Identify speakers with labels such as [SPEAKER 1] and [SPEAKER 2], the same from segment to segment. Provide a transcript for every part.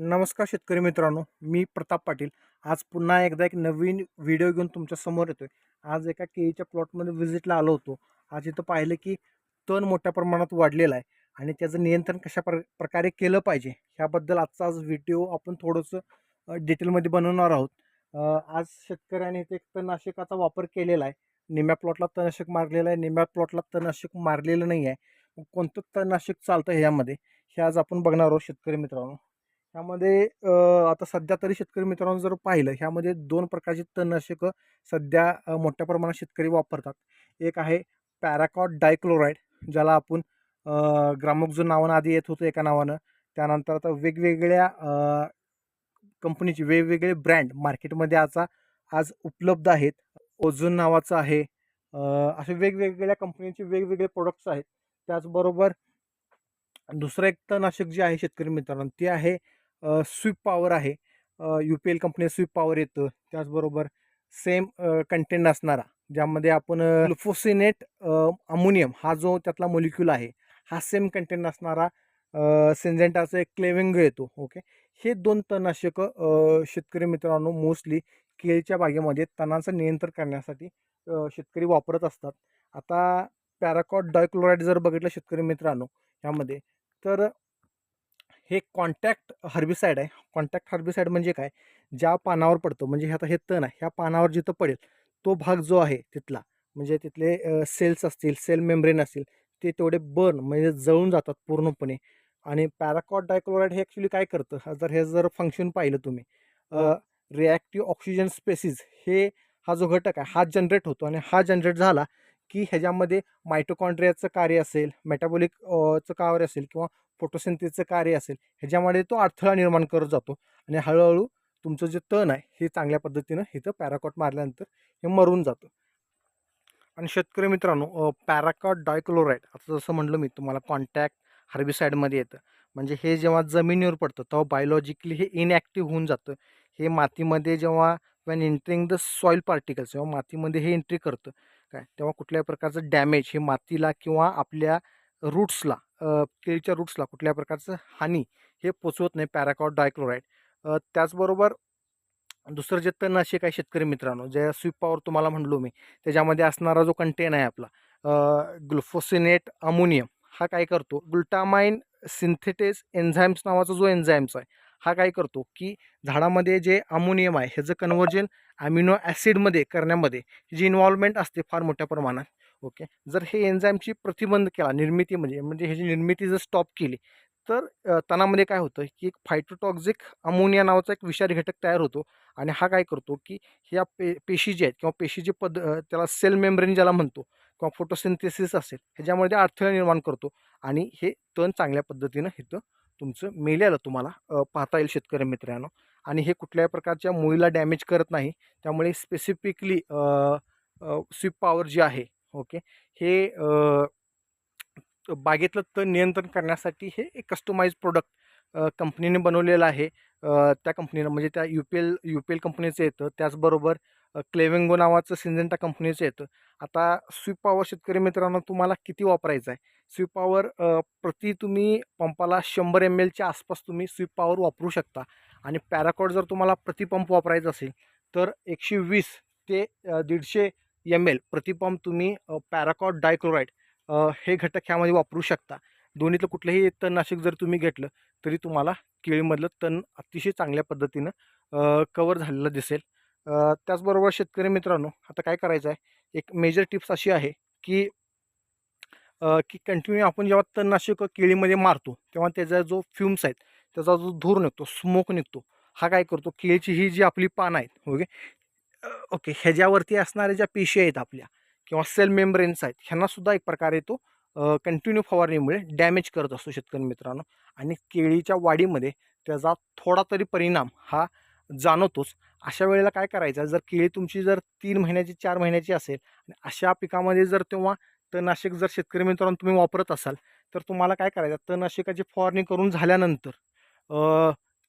[SPEAKER 1] नमस्कार शेतकरी मित्रांनो मी प्रताप पाटील. आज पुन्हा एकदा एक नवीन व्हिडिओ घेऊन तुमच्यासमोर येतो आहे आज एका केळीच्या प्लॉटमध्ये व्हिजिटला आलो होतो. आज इथं पाहिलं की तण मोठ्या प्रमाणात वाढलेलं आहे आणि त्याचं नियंत्रण कशा प्र प्रकारे केलं पाहिजे ह्याबद्दल आजचा आज व्हिडिओ आपण थोडंसं डिटेलमध्ये बनवणार आहोत. आज शेतकऱ्याने इथे एक तणनाशकाचा वापर केलेला आहे. निम्या प्लॉटला तणनाशक मारलेलं आहे. निम्या प्लॉटला तणनाशक मारलेलं नाही आहे. कोणतं तणनाशक चालतं ह्यामध्ये हे आज आपण बघणार आहोत शेतकरी मित्रांनो. ह्यामध्ये आता सध्या तरी शेतकरी मित्रांनो जर पाहिलं ह्यामध्ये दोन प्रकारची तणनाशकं सध्या मोठ्या प्रमाणात शेतकरी वापरतात. एक आहे पॅराकॉट डायक्लोराईड ज्याला आपण ग्रामोक्झो नावानं आधी येत होतं एका नावानं त्यानंतर आता वेगवेगळ्या कंपनीचे वेगवेगळे ब्रँड मार्केटमध्ये आता आज उपलब्ध आहेत. ओझोन नावाचं आहे असे वेगवेगळ्या कंपनीचे वेगवेगळे प्रोडक्ट्स आहेत. त्याचबरोबर दुसरं एक तणनाशक जे आहे शेतकरी मित्रांनो ते आहे स्वीप पॉवर आहे. U P L company sweep power येतं. त्याचबरोबर सेम कंटेंट असणारा ज्यामध्ये आपण लुफोसिनेट अमोनियम हा जो त्यातला मोलिक्यूल आहे हा सेम कंटेंट असणारा सेन्झेंटाचा एक क्लेविंग येतो ओके? हे दोन तणनाशकं शेतकरी मित्रांनो मोस्टली केळीच्या बागेमध्ये तणांचं नियंत्रण करण्यासाठी शेतकरी वापरत असतात. आता पॅराकॉट डायक्लोराईड जर बघितलं शेतकरी मित्रांनो ह्यामध्ये तर हे कॉन्टॅक्ट हर्बिसाईड आहे. कॉन्टॅक्ट हर्बिसाईड म्हणजे काय? ज्या पानावर पडतो म्हणजे हे आता हे तण आहे ह्या पानावर जिथं पडेल तो भाग जो आहे तिथला म्हणजे तिथले सेल्स असतील सेल मेम्ब्रेन असतील ते तेवढे बर्न म्हणजे जळून जातात पूर्णपणे. आणि पॅराकॉट डायक्लोराईड हे ॲक्च्युली काय करतं? जर हे जर फंक्शन पाहिलं तुम्ही रिॲक्टिव्ह ऑक्सिजन स्पेसिस हे हा जो घटक आहे हा जनरेट होतो आणि हा जनरेट झाला की ह्याच्यामध्ये मायटोकॉन्ड्रियाचं कार्य असेल मेटाबॉलिक चं कार्य असेल किंवा फोटोसिंथेसचं कार्य असेल ह्याच्यामध्ये तो अडथळा निर्माण करत जातो. आणि हळूहळू तुमचं जे तण आहे हे चांगल्या पद्धतीनं इथं पॅराकॉट मारल्यानंतर हे मरून जातं. आणि शेतकरी मित्रांनो पॅराकॉट डायक्लोराईड आता जसं म्हटलं मी तुम्हाला कॉन्टॅक्ट हर्बिसाईडमध्ये येतं. म्हणजे हे जेव्हा जमिनीवर पडतं तेव्हा बायोलॉजिकली हे इनॲक्टिव्ह होऊन जातं. हे मातीमध्ये जेव्हा when entering the soil particles जेव्हा मातीमध्ये हे एंट्री करतं काय? तेव्हा कुठल्याही प्रकारचं डॅमेज हे मातीला किंवा आपल्या रूट्सला केळीच्या रूट्सला कुठल्या प्रकारचं हानी हे पोचवत नाही पॅराकॉट डायक्लोराईड. त्याचबरोबर दुसरं जे तणनाशक आहे शेतकरी मित्रांनो जे स्वीप पॉवर तुम्हाला म्हणलो मी त्याच्यामध्ये असणारा जो कंटेन आहे आपला ग्लुफोसिनेट अमोनियम हा काय करतो? ग्लुटामाइन सिंथेटेस एन्झाइम्स नावाचा जो एन्झाइम्स आहे हा काय करतो की झाडामध्ये जे अमोनियम आहे ह्याचं कन्व्हर्जन ॲमिनो ॲसिडमध्ये करण्यामध्ये जी इन्व्हॉल्वमेंट असते फार मोठ्या प्रमाणात ओके. जर हे एन्झाईमची प्रतिबंध केला निर्मिती म्हणजे म्हणजे ह्याची निर्मिती जर स्टॉप केली तर तणामध्ये काय होतं की एक फायटोटॉक्झिक अमोनिया नावाचा एक विषारी घटक तयार होतो आणि हा काय करतो की ह्या पे पेशी जे आहेत किंवा पेशीची पद त्याला सेल मेम्ब्रेन ज्याला म्हणतो किंवा फोटोसिंथेसिस असेल ह्याच्यामध्ये अडथळा निर्माण करतो आणि हे तण चांगल्या पद्धतीनं इथं तुमचं मेल्याला तुम्हाला पाहता येईल शेतकरी मित्रांनो. आणि हे कुठल्याही प्रकारच्या मुळीला डॅमेज करत नाही. त्यामुळे स्पेसिफिकली स्वीप पॉवर जी आहे ओके. हे बागेतलं तण नियंत्रण करण्यासाठी हे एक कस्टमाइज प्रोडक्ट कंपनीने बनवलेलं आहे. त्या कंपनीनं म्हणजे त्या U P L U P L कंपनीचं येतं. त्याचबरोबर क्लेवेंगो नावाचं सिंजेंटा कंपनीचं येतं. आता स्वीप पॉवर शेतकरी मित्रांनो तुम्हाला किती वापरायचं आहे? स्वीप पॉवर प्रति तुम्ही पंपाला शंभर एम एलच्या आसपास तुम्ही स्वीप पॉवर वापरू शकता. आणि पॅराकॉड जर तुम्हाला प्रति पंप वापरायचा असेल तर एकशे वीस ते दीडशे एम एल प्रतिपॉम तुम्ही पॅराकॉट डायक्लोराईड हे घटक ह्यामध्ये वापरू शकता. दोन्हीतलं कुठलंही तणनाशक जर तुम्ही घेतलं तरी तुम्हाला केळीमधलं तण अतिशय चांगल्या पद्धतीनं कवर झालेलं दिसेल. त्याचबरोबर शेतकरी मित्रांनो आता काय करायचं आहे एक मेजर टिप्स अशी आहे की की कंटिन्यू आपण जेव्हा तणनाशक केळीमध्ये मारतो तेव्हा त्याचा जो फ्युम्स आहेत त्याचा जो धूर निघतो स्मोक निघतो हा काय करतो? केळीची ही जी आपली पानं आहेत ओके? ओके. ह्याच्यावरती असणाऱ्या ज्या पेशी आहेत आपल्या किंवा सेल मेम्ब्रेन्स आहेत ह्यांनासुद्धा एक प्रकारे तो कंटिन्यू फवारणीमुळे डॅमेज करत असतो शेतकरी मित्रांनो. आणि केळीच्या वाढीमध्ये त्याचा थोडा तरी परिणाम हा जाणवतोच. अशा वेळेला काय करायचं जर केळी तुमची जर तीन महिन्याची चार महिन्याची असेल आणि अशा पिकामध्ये जर तेव्हा तणनाशक जर शेतकरी मित्रांनो तुम्ही वापरत असाल तर तुम्हाला काय करायचं तणनाशकाची फवारणी करून झाल्यानंतर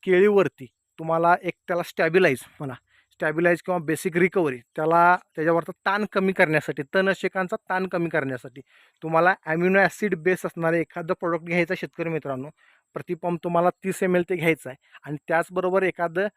[SPEAKER 1] केळीवरती तुम्हाला एक त्याला स्टॅबिलाईज म्हणा स्टॅबिलाईज किंवा बेसिक रिकव्हरी त्याला त्याच्यावरचा ताण कमी करण्यासाठी तणशेकांचा ताण कमी करण्यासाठी तुम्हाला ॲम्युनो ॲसिड बेस असणारे एखादं प्रोडक्ट घ्यायचं शेतकरी मित्रांनो. प्रतिपंप तुम्हाला तीस एम एल ते घ्यायचं आहे. आणि त्याचबरोबर एखादं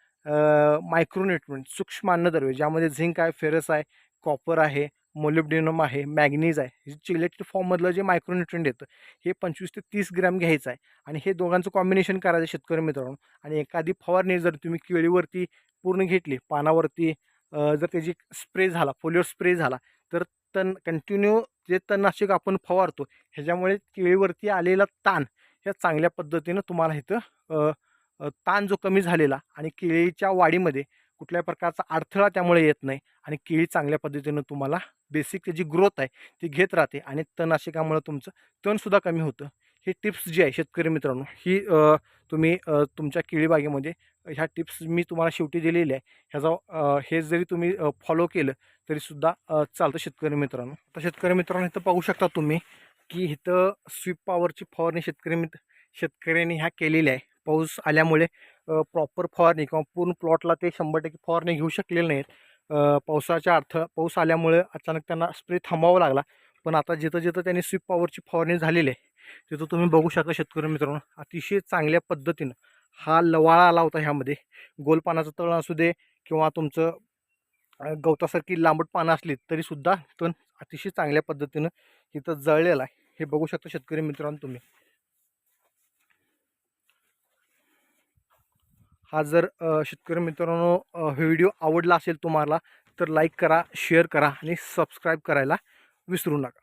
[SPEAKER 1] मायक्रोन्युट्रिएंट सूक्ष्म अन्नद्रव्य ज्यामध्ये झिंक आहे फेरस आहे कॉपर आहे मोलिब्डेनम आहे मॅग्नीज आहे हे चिलेटेड फॉर्ममधलं जे मायक्रोन्युट्रिएंट येतं हे पंचवीस ते तीस ग्रॅम घ्यायचं आहे. आणि हे दोघांचं कॉम्बिनेशन करायचं शेतकरी मित्रांनो. आणि एखादी फवारणी जर तुम्ही केळीवरती पूर्ण घेतली. पानावरती जर त्याची स्प्रे झाला फोलिओ स्प्रे झाला तर तण कंटिन्यू जे तणनाशक आपण फवारतो ह्याच्यामुळे केळीवरती आलेला ताण ह्या चांगल्या पद्धतीनं तुम्हाला इथं ताण जो कमी झालेला आणि केळीच्या वाढीमध्ये कुठल्याही प्रकारचा अडथळा त्यामुळे येत नाही आणि केळी चांगल्या पद्धतीनं तुम्हाला बेसिक जी ग्रोथ आहे ती घेत राहते आणि तणनाशकामुळे तुमचं तणसुद्धा कमी होतं. ही टिप्स जी आहे शेतकरी मित्रांनो ही तुम्ही तुमच्या केळीबागेमध्ये ह्या टिप्स मी तुम्हाला शेवटी दिलेली आहे ह्याचा हे जरी तुम्ही फॉलो केलं तरीसुद्धा चालतं शेतकरी मित्रांनो. तर शेतकरी मित्रांनो इथं पाहू शकता तुम्ही की इथं स्वीप पॉवरची फवारणी शेतकरी मित्र शेतकऱ्यांनी ह्या केलेल्या आहे पाऊस आल्यामुळे प्रॉपर फवारणी किंवा पूर्ण प्लॉटला ते शंभर टक्के फवारणी घेऊ शकलेले नाहीत. पावसाच्या अर्थ पाऊस आल्यामुळे अचानक त्यांना स्प्रे थांबावा लागला. पण आता जिथं जिथं त्यांनी स्वीप पॉवरची फवारणी झालेली आहे तिथं तुम्ही बघू शकता शेतकरी मित्रांनो अतिशय चांगल्या पद्धतीनं हा लवाळा आला होता ह्यामध्ये. गोल पानाचं तळ असू दे किंवा तुमचं गवतासारखी लांबट पानं असली तरीसुद्धा तण अतिशय चांगल्या पद्धतीनं इथं जळलेला आहे. हे बघू शकता शेतकरी मित्रांनो तुम्ही. हा जर शेतकरी मित्रांनो व्हिडिओ आवडला असेल तुम्हाला तर लाईक करा शेअर करा आणि सबस्क्राईब करायला विसरू नका.